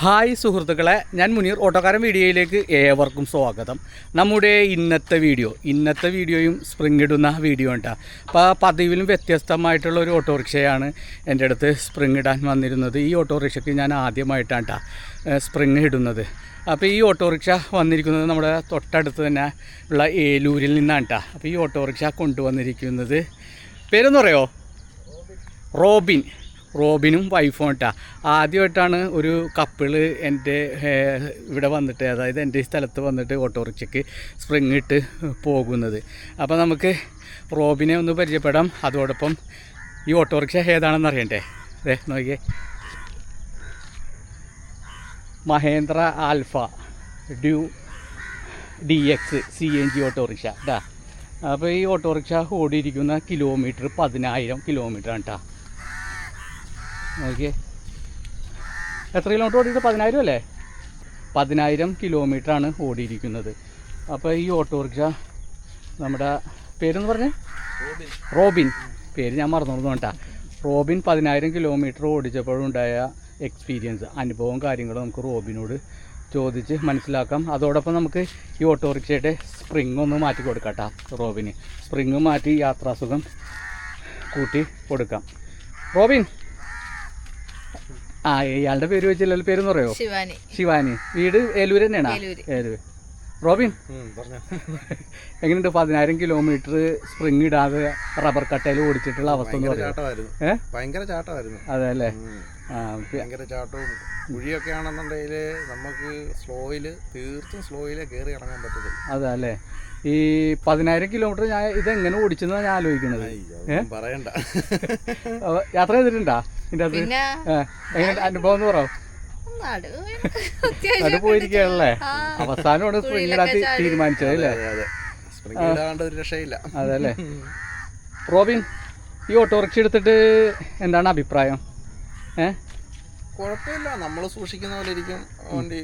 Hi സുഹൃത്തുക്കളെ ഞാൻ മുനീർ. ഓട്ടോക്കാരൻ വീഡിയോയിലേക്ക് ഏവർക്കും സ്വാഗതം. നമ്മുടെ ഇന്നത്തെ വീഡിയോ ഇന്നത്തെ വീഡിയോയും സ്പ്രിംഗ് ഇടുന്ന വീഡിയോ ഉണ്ടാ. അപ്പോൾ പതിവിലും വ്യത്യസ്തമായിട്ടുള്ള ഒരു ഓട്ടോറിക്ഷയാണ് എന്റെ അടുത്ത് സ്പ്രിംഗ് ഇടാൻ വന്നിരുന്നത്. ഈ ഓട്ടോറിക്ഷയ്ക്ക് ഞാൻ ആദ്യമായിട്ടാണ് ട്ടാ, സ്പ്രിംഗ് ഇടുന്നത് അപ്പോൾ ഈ ഓട്ടോറിക്ഷ വന്നിരിക്കുന്നത് നമ്മുടെ തൊട്ടടുത്ത് തന്നെ ഉള്ള ഏലൂരിൽ നിന്നാണ് കേട്ടോ അപ്പോൾ ഈ ഓട്ടോറിക്ഷ കൊണ്ടുവന്നിരിക്കുന്നത് പേരൊന്നു പറയോ? റോബിൻ. റോബിനും വൈഫും കേട്ടാ ആദ്യമായിട്ടാണ് ഒരു കപ്പിൾ എന്റെ ഇവിടെ വന്നിട്ട് അതായത് എന്റെ സ്ഥലത്ത് വന്നിട്ട് ഓട്ടോറിക്ഷയ്ക്ക് സ്പ്രിങ് ഇട്ട് പോകുന്നത്. അപ്പോൾ നമുക്ക് റോബിനെ ഒന്ന് പരിചയപ്പെടാം. അതോടൊപ്പം ഈ ഓട്ടോറിക്ഷ ഏതാണെന്ന് അറിയണ്ടേ? അതെ നോക്കിയേ. Mahindra Alfa due D X C N G autorickshaw കേട്ടാ അപ്പോൾ ഈ ഓട്ടോറിക്ഷ ഓടിയിരിക്കുന്ന കിലോമീറ്റർ പതിനായിരം കിലോമീറ്റർ ആണ് കേട്ടോ നോക്കിയേ. എത്ര കിലോമീറ്റർ ഓടിയിട്ട് പതിനായിരം അല്ലേ? പതിനായിരം കിലോമീറ്ററാണ് ഓടിയിരിക്കുന്നത്. അപ്പോൾ ഈ ഓട്ടോറിക്ഷ നമ്മുടെ പേരെന്ന് പറഞ്ഞേ? റോബിൻ. പേര് ഞാൻ മറന്നു കേട്ടാ. റോബിൻ പതിനായിരം കിലോമീറ്റർ ഓടിച്ചപ്പോഴുണ്ടായ എക്സ്പീരിയൻസ് അനുഭവവും കാര്യങ്ങളും നമുക്ക് റോബിനോട് ചോദിച്ച് മനസ്സിലാക്കാം. അതോടൊപ്പം നമുക്ക് ഈ ഓട്ടോറിക്ഷയുടെ സ്പ്രിങ് ഒന്ന് മാറ്റി കൊടുക്കാം കേട്ടോ റോബിന്. സ്പ്രിങ് മാറ്റി യാത്രാസുഖം കൂട്ടി കൊടുക്കാം. റോബിൻ. ആ ഇയാളുടെ പേര് വെച്ചില്ല പേരെന്ന് പറയോ? ശിവാനി. ശിവാനി. വീട് ഏലൂർ തന്നെയാണ്? ഏലൂര്. ഏലൂർ റോബിൻ? എങ്ങനെയുണ്ട് പതിനായിരം കിലോമീറ്റർ സ്പ്രിങ് ഇടാതെ റബ്ബർ കട്ടയിൽ ഓടിച്ചിട്ടുള്ള അവസ്ഥ എന്ന് ഭയങ്കര പറയാം? ചാട്ടമായിരുന്നു. ഏ? ഭയങ്കര ചാട്ടമായിരുന്നു. അതെ അല്ലേ? ഭയങ്കര ചാട്ടവും കുഴിയൊക്കെ ആണെന്നുണ്ടെങ്കിൽ നമുക്ക് സ്ലോയിൽ തീർത്തും സ്ലോയിലേ കയറി ഇറങ്ങാൻ പറ്റത്തില്ല അതെ അല്ലേ? ഈ പതിനായിരം കിലോമീറ്റർ ഞാൻ ഇതെങ്ങനെ ഓടിച്ചെന്നാണ് ഞാൻ ആലോചിക്കുന്നത്. പറയണ്ട. യാത്ര ചെയ്തിട്ടുണ്ടാ? അത് പിന്നെ എങ്ങനെ അനുഭവം എന്ന് പറയോ നടു അത് പോയിരിക്കുകയാണല്ലേ ആ. അവസാനമാണ് ഇടാൻ തീരുമാനിച്ചത് അല്ലേ? സ്പ്രിംഗ് ഇടാണ്ട് ഒരു രക്ഷയില്ല. റോബിൻ ഈ ഓട്ടോറിക്ഷ എടുത്തിട്ട് എന്താണ് അഭിപ്രായം? ഏ? കുഴപ്പമില്ല. നമ്മൾ സൂക്ഷിക്കുന്ന പോലെ ഇരിക്കും വണ്ടി.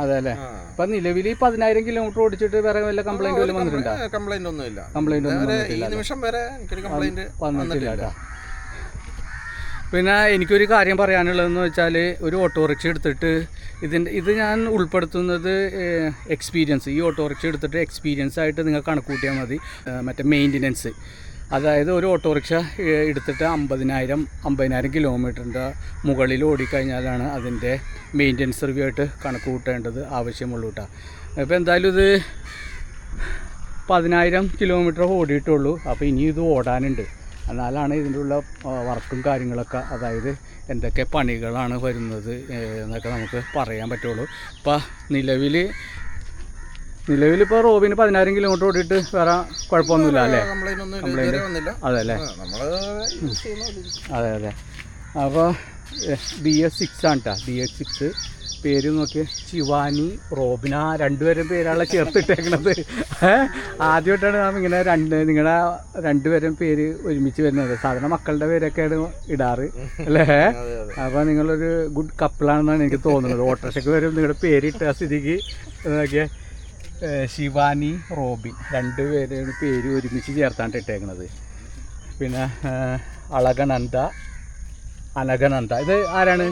അതെ അല്ലേ. ഇപ്പൊ നിലവിൽ ഈ പതിനായിരം കിലോമീറ്റർ ഓടിച്ചിട്ട് വേറെ വല്ല കംപ്ലൈന്റ് വല്ലതും വന്നിട്ടുണ്ടോ? കംപ്ലൈന്റ് ഒന്നുമില്ല. കംപ്ലൈന്റ് ഒന്നും ഇല്ല ഈ നിമിഷം വരെ എനിക്കൊരു കംപ്ലൈന്റ് വന്നിട്ടില്ല പിന്നെ എനിക്കൊരു കാര്യം പറയാനുള്ളതെന്ന് വെച്ചാൽ ഒരു ഓട്ടോറിക്ഷ എടുത്തിട്ട് ഇതിന്റെ ഇത് ഞാൻ ഉൾപ്പെടുത്തുന്നത് എക്സ്പീരിയൻസ് ഈ ഓട്ടോറിക്ഷ എടുത്തിട്ട് എക്സ്പീരിയൻസ് ആയിട്ട് നിങ്ങൾ കണക്ക് കൂട്ടിയാൽ മതി മറ്റേ മെയിന്റനൻസ് അതായത് ഒരു ഓട്ടോറിക്ഷ എടുത്തിട്ട് അമ്പതിനായിരം അമ്പതിനായിരം കിലോമീറ്ററിന്റെ മുകളിൽ ഓടിക്കഴിഞ്ഞാലാണ് അതിന്റെ മെയിന്റനൻസ് റിവ്യൂ ആയിട്ട് കണക്ക് കൂട്ടേണ്ടത് ആവശ്യമുള്ളൂ കേട്ടോ അപ്പോൾ എന്തായാലും ഇത് പതിനായിരം കിലോമീറ്റർ ഓടിയിട്ടുള്ളൂ. അപ്പോൾ ഇനി ഇത് ഓടാനുണ്ട്. എന്നാലാണ് ഇതിന്റെ ഉള്ള വർക്കും കാര്യങ്ങളൊക്കെ അതായത് എന്തൊക്കെ പണികളാണ് വരുന്നത് എന്നൊക്കെ നമുക്ക് പറയാൻ പറ്റുള്ളൂ. ഇപ്പം നിലവിൽ നിലവിലിപ്പോൾ റോബിന് പതിനായിരം കിലോമീറ്റർ ഓടിയിട്ട് വേറെ കുഴപ്പമൊന്നുമില്ല അല്ലേ? കംപ്ലൈന്റ് അതെ അല്ലേ അതെ അതെ. അപ്പോൾ ബി എസ് സിക്സ് ആണ് കേട്ടോ ബി എസ് സിക്സ് പേര് നോക്കിയ. ശിവാനി റോബിന രണ്ടുപേരും പേരാണല്ലോ ചേർത്തിട്ടേക്കണത്? ആദ്യമായിട്ടാണ് നാം ഇങ്ങനെ രണ്ട് നിങ്ങളുടെ രണ്ടുപേരും പേര് ഒരുമിച്ച് വരുന്നത്. സാധാരണ മക്കളുടെ പേരൊക്കെയാണ് ഇടാറ് അല്ലേ? അപ്പോൾ നിങ്ങളൊരു ഗുഡ് കപ്പിളാണെന്നാണ് എനിക്ക് തോന്നുന്നത്. ഓട്ടോറിക്ഷയ്ക്ക് വരും നിങ്ങളുടെ പേരിട്ട സ്ഥിതിക്ക് നോക്കിയ. ശിവാനി റോബിൻ രണ്ട് പേരാണ് പേര് ഒരുമിച്ച് ചേർത്താണ്ട് ഇട്ടേക്കണത് പിന്നെ അളകനന്ദ അനഘനന്ദ. ഇത് ആരാണ്?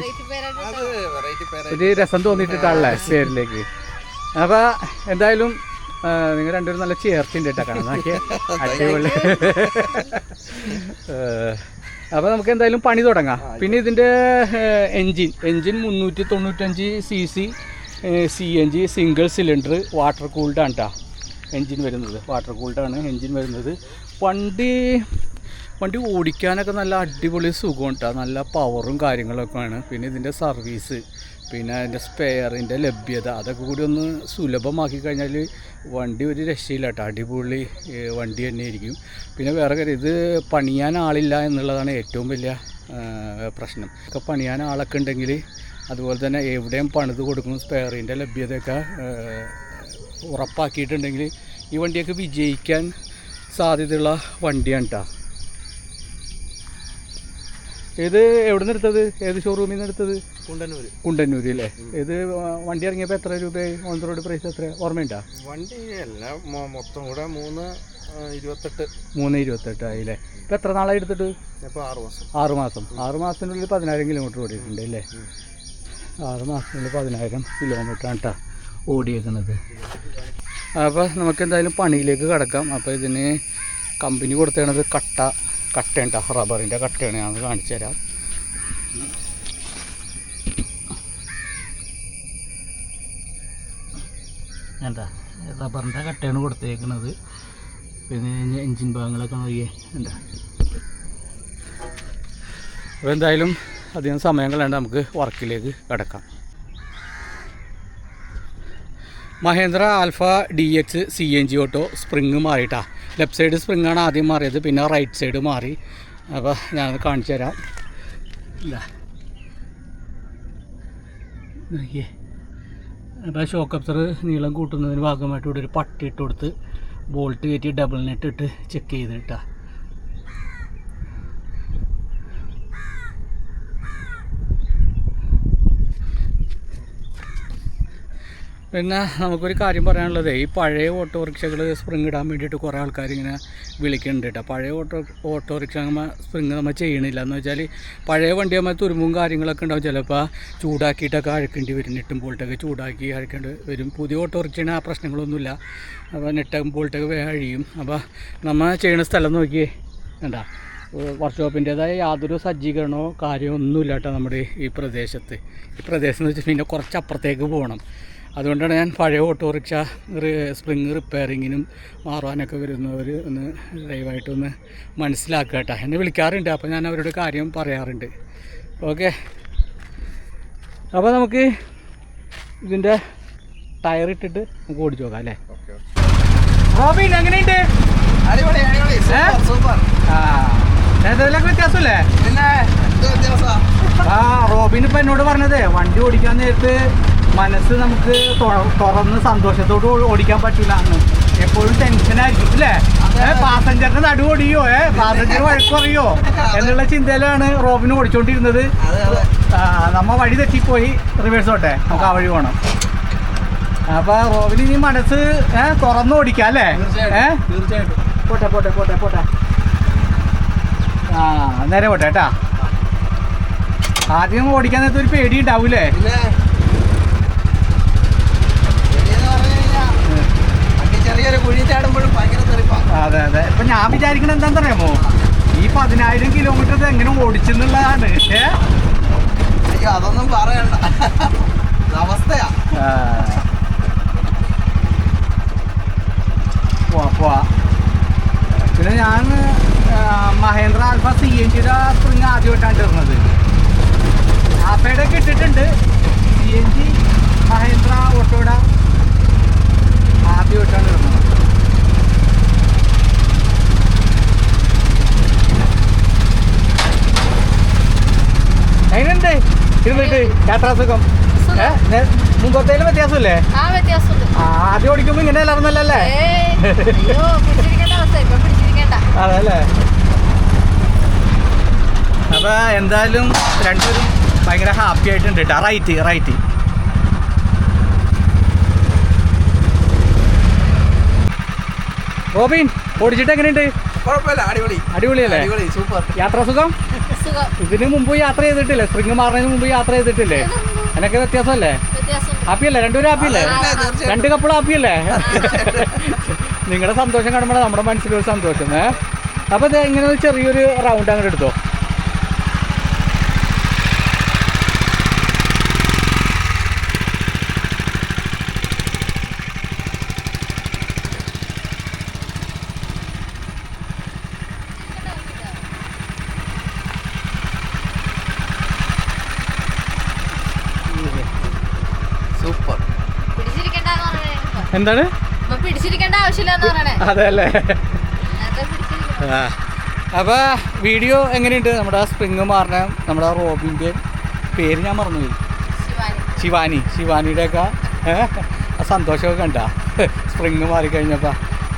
ഒരു രസം തോന്നിയിട്ടിട്ടാണല്ലേ പേരിലേക്ക്. അപ്പോൾ എന്തായാലും നിങ്ങൾ രണ്ടുപേരും നല്ല ചേർച്ചയുണ്ട് കേട്ടോ കാണാൻ. നോക്കിയേ അടിപൊളി. അപ്പോൾ നമുക്ക് എന്തായാലും പണി തുടങ്ങാം. പിന്നെ ഇതിന്റെ എൻജിൻ. എൻജിൻ മുന്നൂറ്റി തൊണ്ണൂറ്റഞ്ച് C C C N G single cylinder water കൂൾഡാണ് കേട്ടോ എൻജിൻ വരുന്നത്. വാട്ടർ കൂൾഡാണ് എൻജിൻ വരുന്നത്. വണ്ടി വണ്ടി ഓടിക്കാനൊക്കെ നല്ല അടിപൊളി സുഖം കേട്ടോ നല്ല പവറും കാര്യങ്ങളൊക്കെയാണ്. പിന്നെ ഇതിന്റെ സർവീസ് പിന്നെ അതിന്റെ സ്പെയറിന്റെ ലഭ്യത അതൊക്കെ കൂടി ഒന്ന് സുലഭമാക്കി കഴിഞ്ഞാൽ വണ്ടി ഒരു രക്ഷയില്ല കേട്ടോ അടിപൊളി വണ്ടി തന്നെ ആയിരിക്കും പിന്നെ വേറെ കാര്യം ഇത് പണിയാൻ ആളില്ല എന്നുള്ളതാണ് ഏറ്റവും വലിയ പ്രശ്നം. ഒക്കെ പണിയാൻ ആളൊക്കെ ഉണ്ടെങ്കിൽ അതുപോലെ തന്നെ എവിടെയും പണിത് കൊടുക്കും സ്പെയറിന്റെ ലഭ്യതയൊക്കെ ഉറപ്പാക്കിയിട്ടുണ്ടെങ്കിൽ ഈ വണ്ടിയൊക്കെ വിജയിക്കാൻ സാധ്യതയുള്ള വണ്ടിയാണ് കേട്ടോ ഇത് എവിടെ നിന്ന് എടുത്തത്? ഏത് ഷോറൂമിൽ നിന്ന് എടുത്തത്? കുണ്ടന്നൂര്. കുണ്ടന്നൂര് അല്ലേ ഇത് വണ്ടി ഇറങ്ങിയപ്പോൾ എത്ര രൂപയായി? ഓൺ റോഡ് പ്രൈസ് എത്ര? ഓർമ്മയുണ്ടോ? വണ്ടി എല്ലാം മൊ- മൊത്തം കൂടെ മൂന്ന് ഇരുപത്തെട്ട്. മൂന്ന് ഇരുപത്തെട്ടായി അല്ലേ ഇപ്പം എത്ര നാളായി എടുത്തിട്ട്? ഇപ്പോൾ ആറ് മാസം. ആറ് മാസം. ആറ് മാസത്തിനുള്ളിൽ പതിനായിരം കിലോമീറ്റർ ഓടിയിട്ടുണ്ട് അല്ലേ ആറ് മാസത്തിനുള്ളിൽ പതിനായിരം കിലോമീറ്റർ ആണ് കേട്ടോ ഓടിയേക്കുന്നത് അപ്പോൾ നമുക്ക് എന്തായാലും പണിയിലേക്ക് കിടക്കാം. അപ്പോൾ ഇതിന് കമ്പനി കൊടുത്തേണത് കട്ട. കട്ടയാണ് കേട്ടോ റബ്ബറിന്റെ കട്ടയാണ്. ഞാൻ കാണിച്ചു തരാം. എന്താ റബ്ബറിന്റെ കട്ടയാണ് കൊടുത്തേക്കുന്നത് പിന്നെ എഞ്ചിൻ ഭാഗങ്ങളൊക്കെ നോക്കിയേ എന്താ. അപ്പോൾ എന്തായാലും അധികം സമയം കളയാണ്ട് നമുക്ക് വർക്കിലേക്ക് കിടക്കാം. Mahindra Alfa D X C N G auto spring മാറിയിട്ടാ left side spring ആണ് ആദ്യം മാറിയത് പിന്നെ റൈറ്റ് സൈഡ് മാറി. അപ്പോൾ ഞാനത് കാണിച്ചു തരാം. നോക്കിയേ. അപ്പോൾ ഷോക്ക് അബ്സർ നീളം കൂട്ടുന്നതിന് ഭാഗമായിട്ട് ഇവിടെ ഒരു പട്ടി ഇട്ട് കൊടുത്ത് ബോൾട്ട് കയറ്റി ഡബിൾ നെറ്റ് ഇട്ട് ചെക്ക് ചെയ്തിട്ടാ. പിന്നെ നമുക്കൊരു കാര്യം പറയാനുള്ളത് ഈ പഴയ ഓട്ടോറിക്ഷകൾ സ്പ്രിങ് ഇടാൻ വേണ്ടിയിട്ട് കുറേ ആൾക്കാർ ഇങ്ങനെ വിളിക്കുന്നുണ്ട് കേട്ടോ പഴയ ഓട്ടോ ഓട്ടോറിക്ഷ സ്പ്രിങ് നമ്മൾ ചെയ്യണില്ല. എന്ന് വെച്ചാൽ പഴയ വണ്ടി നമ്മൾ തുരുമ്പും കാര്യങ്ങളൊക്കെ ഉണ്ടാവും. ചിലപ്പോൾ ചൂടാക്കിയിട്ടൊക്കെ അഴക്കേണ്ടി വരും നെട്ടും ബോൾട്ടൊക്കെ ചൂടാക്കി അഴക്കേണ്ടി വരും. പുതിയ ഓട്ടോറിക്ഷന് ആ പ്രശ്നങ്ങളൊന്നുമില്ല. അപ്പോൾ നെട്ടും ബോൾട്ടൊക്കെ വേഗം അഴിയും. അപ്പോൾ നമ്മൾ ചെയ്യുന്ന സ്ഥലം നോക്കിയേ വേണ്ട വർക്ക്ഷോപ്പിന്റേതായ യാതൊരു സജ്ജീകരണമോ കാര്യമോ ഒന്നുമില്ല കേട്ടോ നമ്മുടെ ഈ പ്രദേശത്ത്. ഈ പ്രദേശം എന്ന് വെച്ചാൽ പിന്നെ കുറച്ച് അപ്പുറത്തേക്ക് പോകണം അതുകൊണ്ടാണ് ഞാൻ പഴയ ഓട്ടോറിക്ഷ സ്പ്രിങ് റിപ്പയറിങ്ങിനും മാറുവാനൊക്കെ വരുന്നവർ ഒന്ന് ദയവായിട്ടൊന്ന് മനസ്സിലാക്കുക കേട്ടോ എന്നെ വിളിക്കാറുണ്ട് അപ്പോൾ ഞാൻ അവരോട് കാര്യം പറയാറുണ്ട്. ഓക്കെ അപ്പോൾ നമുക്ക് ഇതിന്റെ ടയർ ഇട്ടിട്ട് നമുക്ക് ഓടിച്ചു നോക്കാം അല്ലേ? എങ്ങനെയുണ്ട്? ആ. ഏതെല്ലാം വ്യത്യാസമല്ലേ? പിന്നെ ആ റോബിൻ ഇപ്പം എന്നോട് പറഞ്ഞതേ വണ്ടി ഓടിക്കാൻ നേരത്ത് മനസ്സ് നമുക്ക് തുറന്ന് സന്തോഷത്തോട് ഓടിക്കാൻ പറ്റൂല അന്ന്. എപ്പോഴും ടെൻഷനായിരിക്കും അല്ലേ പാസഞ്ചറിന്റെ നടു ഓടിയോ? ഏ പാസഞ്ചർ വഴക്കുറയോ എന്നുള്ള ചിന്തയിലാണ് റോബിന് ഓടിച്ചോണ്ടിരുന്നത്. നമ്മ വഴി തെറ്റിപ്പോയി. റിവേഴ്സ് ഓട്ടെ. നമുക്ക് ആ വഴി പോകണം അപ്പൊ റോബിന് ഇനി മനസ്സ് ഏ തുറന്ന് ഓടിക്കാം അല്ലേ? പോട്ടെ പോട്ടെ പോട്ടെ പോട്ടെ. ആ നേരെ പോട്ടെ കേട്ടാ. ആദ്യം ഓടിക്കാൻ നേരത്തെ ഒരു പേടി ഉണ്ടാവൂലേ പിന്നെ ശരിയെന്ന് പറഞ്ഞു കഴിഞ്ഞാ വണ്ടി ചെറിയൊരു കുഴി ചാടുമ്പോഴും ഭയങ്കര തെറിപ്പാ അതെ അതെ ഇപ്പൊ ഞാൻ വിചാരിക്കണ എന്താണെന്നറിയാമോ? ഈ പതിനായിരം കിലോമീറ്റർ എങ്ങനെ ഓടിച്ചെന്നുള്ളതാണ്. അയ്യോ അതൊന്നും പറയണ്ട. അവസ്ഥയാ. ആ. പോവാ പോവാ. പിന്നെ ഞാൻ മഹേന്ദ്ര ആൽഫ സി എൻ ജിയുടെ സ്പ്രിങ് ആദ്യമായിട്ടാണ് ഇടുന്നത് ആപ്പയുടെ ഒക്കെ ഇട്ടിട്ടുണ്ട്. സി എൻ ജി മഹേന്ദ്ര ഓട്ടോയുടെ ആദ്യമായിട്ടാണ് ഇടുന്നത് എങ്ങനെയുണ്ട് ഇരുന്നിട്ട് യാത്രാസുഖം മുമ്പത്തേലും വ്യത്യാസമില്ലേ? ആദ്യം ഓടിക്കുമ്പോൾ ഇങ്ങനെ പിടിച്ചിരിക്കേണ്ട അതല്ലേ? അപ്പൊ എന്തായാലും രണ്ടുപേരും ഭയങ്കര ഹാപ്പി ആയിട്ടുണ്ട് കേട്ടോ റൈറ്റ് റൈറ്റ്. റോബിൻ ഓടിച്ചിട്ട് എങ്ങനെയുണ്ട്? അടിപൊളി. അടിപൊളിയല്ലേ? അടിപൊളി സൂപ്പർ. യാത്രാസുഖം സുഖം? ഇതിന് മുമ്പ് യാത്ര ചെയ്തിട്ടില്ലേ? സ്പ്രിങ് മാറുന്നതിന് മുമ്പ് യാത്ര ചെയ്തിട്ടില്ലേ? എന്നൊക്കെ വ്യത്യാസമല്ലേ? ഹാപ്പിയല്ലേ രണ്ടുപേരും ഹാപ്പിയല്ലേ. രണ്ട് കപ്പിൾ ഹാപ്പിയല്ലേ നിങ്ങളുടെ സന്തോഷം കാണുമ്പോൾ നമ്മുടെ മനസ്സിലൊരു സന്തോഷം അപ്പൊ അപ്പോൾ ഇത് ഇങ്ങനെ ഒരു ചെറിയൊരു റൗണ്ട് അങ്ങോട്ട് എടുത്തോ സൂപ്പർ പിടിച്ചിരിക്കേണ്ടെന്ന് പറയണേ ഇപ്പൊ. എന്താണ്? പിടിച്ചിരിക്കേണ്ട ആവശ്യമില്ല അതെ അല്ലേ അപ്പോൾ വീഡിയോ എങ്ങനെയുണ്ട്? നമ്മുടെ സ്പ്രിങ് മാറിന നമ്മുടെ റോബിന്റെ പേര് ഞാൻ മറന്നുപോയി. ശിവാനി. ശിവാനി. ശിവാനിയുടെയൊക്കെ ആ സന്തോഷമൊക്കെ കണ്ട. സ്പ്രിങ് മാറിക്കഴിഞ്ഞപ്പോൾ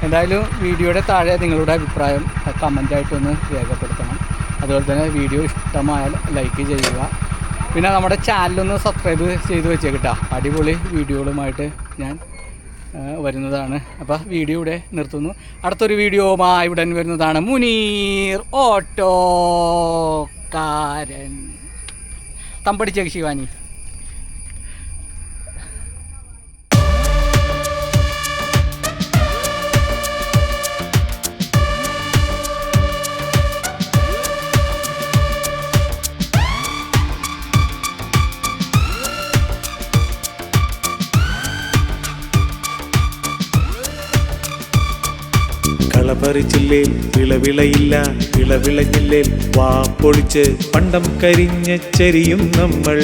എന്തായാലും വീഡിയോയുടെ താഴെ നിങ്ങളുടെ അഭിപ്രായം കമന്റായിട്ടൊന്ന് രേഖപ്പെടുത്തണം. അതുപോലെ തന്നെ വീഡിയോ ഇഷ്ടമായാൽ ലൈക്ക് ചെയ്യുക. പിന്നെ നമ്മുടെ ചാനലൊന്ന് സബ്സ്ക്രൈബ് ചെയ്ത് വെച്ചേക്കട്ടോ അടിപൊളി വീഡിയോകളുമായിട്ട് ഞാൻ വരുന്നതാണ്. അപ്പോൾ വീഡിയോ ഇവിടെ നിർത്തുന്നു. അടുത്തൊരു വീഡിയോമായി ഉടൻ വരുന്നതാണ് മുനീർ ഓട്ടോക്കാരൻ തമ്പടിച്ചേക്ക് ശിവാനി. കളപറിച്ചില്ലേ വിളവിളയില്ല വിളവിളഞ്ഞില്ലേ വാ പൊളിച്ച് പണ്ടം കരിഞ്ഞ ചെരിയും നമ്മൾ.